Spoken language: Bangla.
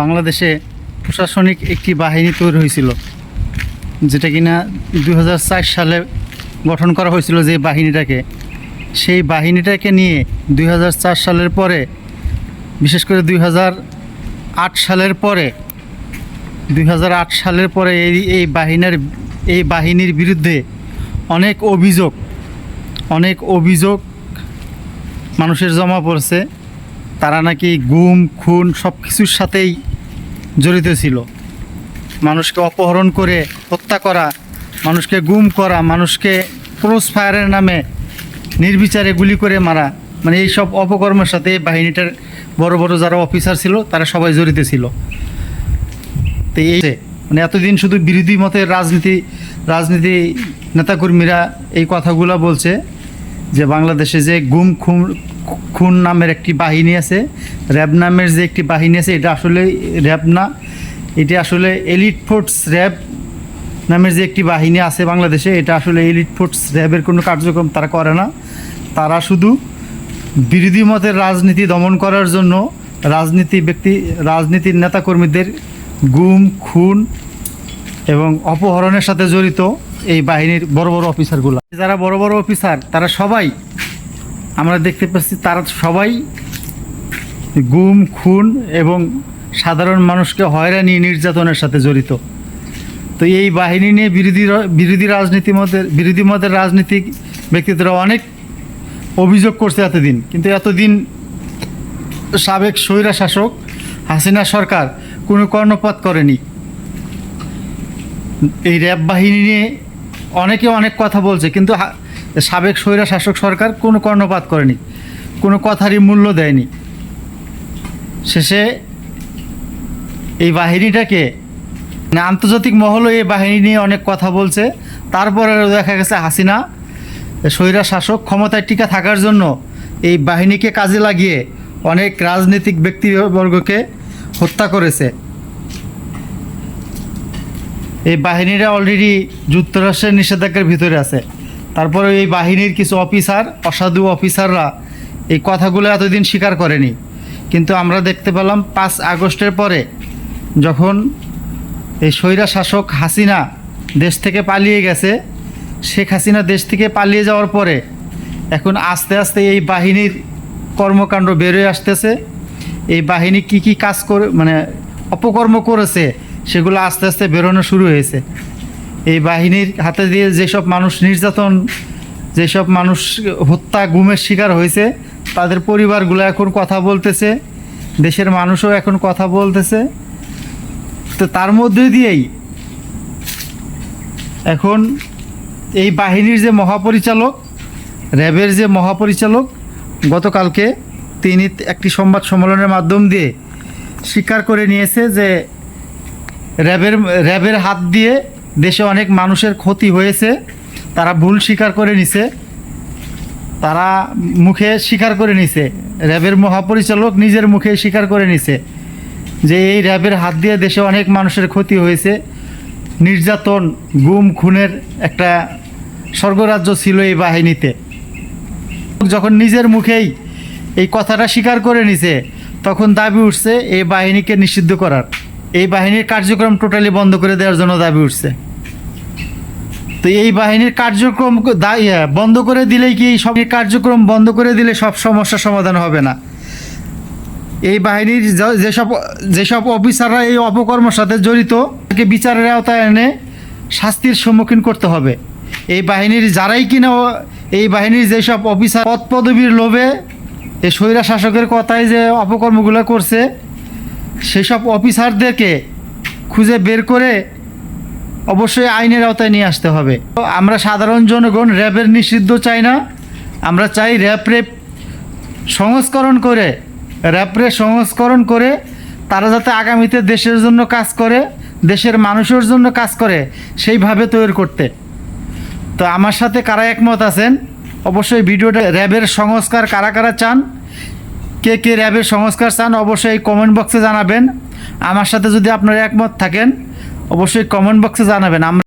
বাংলাদেশে প্রশাসনিক একটি বাহিনী তৈরি হয়েছিল, যেটা কিনা দু হাজার চার সালে গঠন করা হয়েছিল যে বাহিনীটাকে। সেই বাহিনীটাকে নিয়ে দুই হাজার চার সালের পরে, বিশেষ করে দুই সালের পরে, দুই হাজার আট সালের পরে এই এই বাহিনীর এই বাহিনীর বিরুদ্ধে অনেক অভিযোগ অনেক অভিযোগ মানুষের জমা পড়ছে। তারা নাকি গুম, খুন সব কিছুর সাথেই জড়িত ছিল। মানুষকে অপহরণ করে হত্যা করা, মানুষকে গুম করা, মানুষকে ক্রস ফায়ারের নামে নির্বিচারে গুলি করে মারা মানে এই সব অপকর্মের সাথে এই বাহিনীটার বড় বড় যারা অফিসার ছিল, তারা সবাই জড়িত ছিল। তো এই মানে এতদিন শুধু বিরোধী মতের রাজনীতি রাজনীতি নেতাকর্মীরা এই কথাগুলো বলছে যে, বাংলাদেশে যে গুম, খুন খুন নামের একটি বাহিনী আছে, র্যাব নামের যে একটি বাহিনী আছে, এটা আসলে র্যাব না, এটা আসলে এলিট ফোর্স র্যাব নামের যে একটি বাহিনী আছে বাংলাদেশে, এটা আসলে এলিট ফোর্স র্যাবের কোনো কার্যক্রম তারা করে না। তারা শুধু বিরোধী মতের রাজনীতি দমন করার জন্য রাজনীতি ব্যক্তি, রাজনীতির নেতাকর্মীদের গুম, খুন এবং অপহরণের সাথে জড়িত এই বাহিনীর বড় বড় অফিসারগুলো। যারা বড় বড় অফিসার, তারা সবাই আমরা দেখতে পাচ্ছি তারা সবাই গুম, খুন এবং সাধারণ মানুষকে হয়রানি, নির্যাতনের সাথে জড়িত। তো এই বাহিনী নিয়ে বিরোধী বিরোধী রাজনীতি মতের বিরোধী মতের রাজনীতিক ব্যক্তিত্বরা অনেক অভিযোগ করছে এতদিন। কিন্তু এতদিন সাবেক স্বৈরা শাসক হাসিনা সরকার কোনো কর্ণপাত করেনি। এই র্যাব বাহিনী নিয়ে অনেকে অনেক কথা বলছে, কিন্তু সাবেক স্বৈরা শাসক সরকার কোনো কর্ণপাত করেনি, কোনো কথারই মূল্য দেয়নি। শেষে এই বাহিনীটাকে মানে আন্তর্জাতিক মহলও এই বাহিনী নিয়ে অনেক কথা বলছে। তারপরে দেখা গেছে হাসিনা, স্বৈরা শাসক, ক্ষমতায় টিকা থাকার জন্য এই বাহিনীকে কাজে লাগিয়ে অনেক রাজনৈতিক ব্যক্তিবর্গকে হত্যা করেছে। এই বাহিনীরা অলরেডি যুক্তরাষ্ট্রের নিষেধাজ্ঞার ভিতরে আছে। তারপরে এই বাহিনীর কিছু অফিসার, অসাধু অফিসাররা এই কথাগুলো এতদিন স্বীকার করেনি। কিন্তু আমরা দেখতে পেলাম পাঁচ আগস্টের পরে যখন এই স্বৈরা শাসক হাসিনা দেশ থেকে পালিয়ে গেছে, শেখ হাসিনা দেশ থেকে পালিয়ে যাওয়ার পরে এখন আস্তে আস্তে এই বাহিনীর কর্মকাণ্ড বেরোয় আসতেছে। এই বাহিনী কি কি কাজ করে মানে অপকর্ম করেছে, সেগুলো আস্তে আস্তে বেরোনো শুরু হয়েছে। এই বাহিনীর হাতে দিয়ে যেসব মানুষ নির্যাতন, যেসব মানুষ হত্যা, গুমের শিকার হয়েছে, তাদের পরিবারগুলো এখন কথা বলতেছে, দেশের মানুষও এখন কথা বলতেছে। তো তার মধ্যে দিয়েই এখন এই বাহিনীর যে মহাপরিচালক, র্যাবের যে মহাপরিচালক, গতকালকে তিনি একটি সংবাদ সম্মেলনের মাধ্যম দিয়ে স্বীকার করে নিয়েছে যে র্যাবের র্যাবের হাত দিয়ে দেশে অনেক মানুষের ক্ষতি হয়েছে, তারা ভুল স্বীকার করে নিছে, তারা মুখে স্বীকার করে নিছে, র্যাবের মহাপরিচালক নিজের মুখে স্বীকার করে নিছে যে এই র্যাবের হাত দিয়ে দেশে অনেক মানুষের ক্ষতি হয়েছে। নির্যাতন, গুম, খুনের একটা স্বর্গরাজ্য ছিল এই বাহিনীতে। যখন নিজের মুখেই এই কথাটা স্বীকার করে নিছে, তখন দাবি উঠছে এই বাহিনীকে নিষিদ্ধ করার। এই বাহিনীর কার্যক্রম টোটালি বন্ধ করে দেওয়ার জন্য দাবি উঠছে। তো এই বাহিনীর কার্যক্রম দা- বন্ধ করে দিলেই কি এই সব কার্যক্রম বন্ধ করে দিলে সব সমস্যার সমাধান হবে না? এই বাহিনীর যেসব যেসব অফিসাররা এই অপকর্মের সাথে জড়িত, তাকে বিচারের আওতায় এনে শাস্তির সম্মুখীন করতে হবে। এই বাহিনীর যারাই কিনা এই বাহিনীর যেসব অফিসার পদ পদবীর লোভে এই স্বৈরা শাসকের কথায় যে অপকর্মগুলো করছে সেসব অফিসারদেরকে খুঁজে বের করে অবশ্যই আইনের আওতায় নিয়ে আসতে হবে। আমরা সাধারণ জনগণ, র্যাবের নিষিদ্ধ চাই না। আমরা চাই র্যাব রেপ সংস্করণ করে র্যাপরে সংস্করণ করে তারা যাতে আগামীতে দেশের জন্য কাজ করে, দেশের মানুষের জন্য কাজ করে, সেইভাবে তৈরি করতে। তো আমার সাথে কারা একমত আছেন? অবশ্যই ভিডিওটা র্যাবের সংস্কার কারা কারা চান কে কে র্যাবের সংস্কার চান অবশ্যই কমেন্ট বক্সে জানাবেন। আমার সাথে যদি আপনারা একমত থাকেন, অবশ্যই কমেন্ট বক্সে জানাবেন। আমরা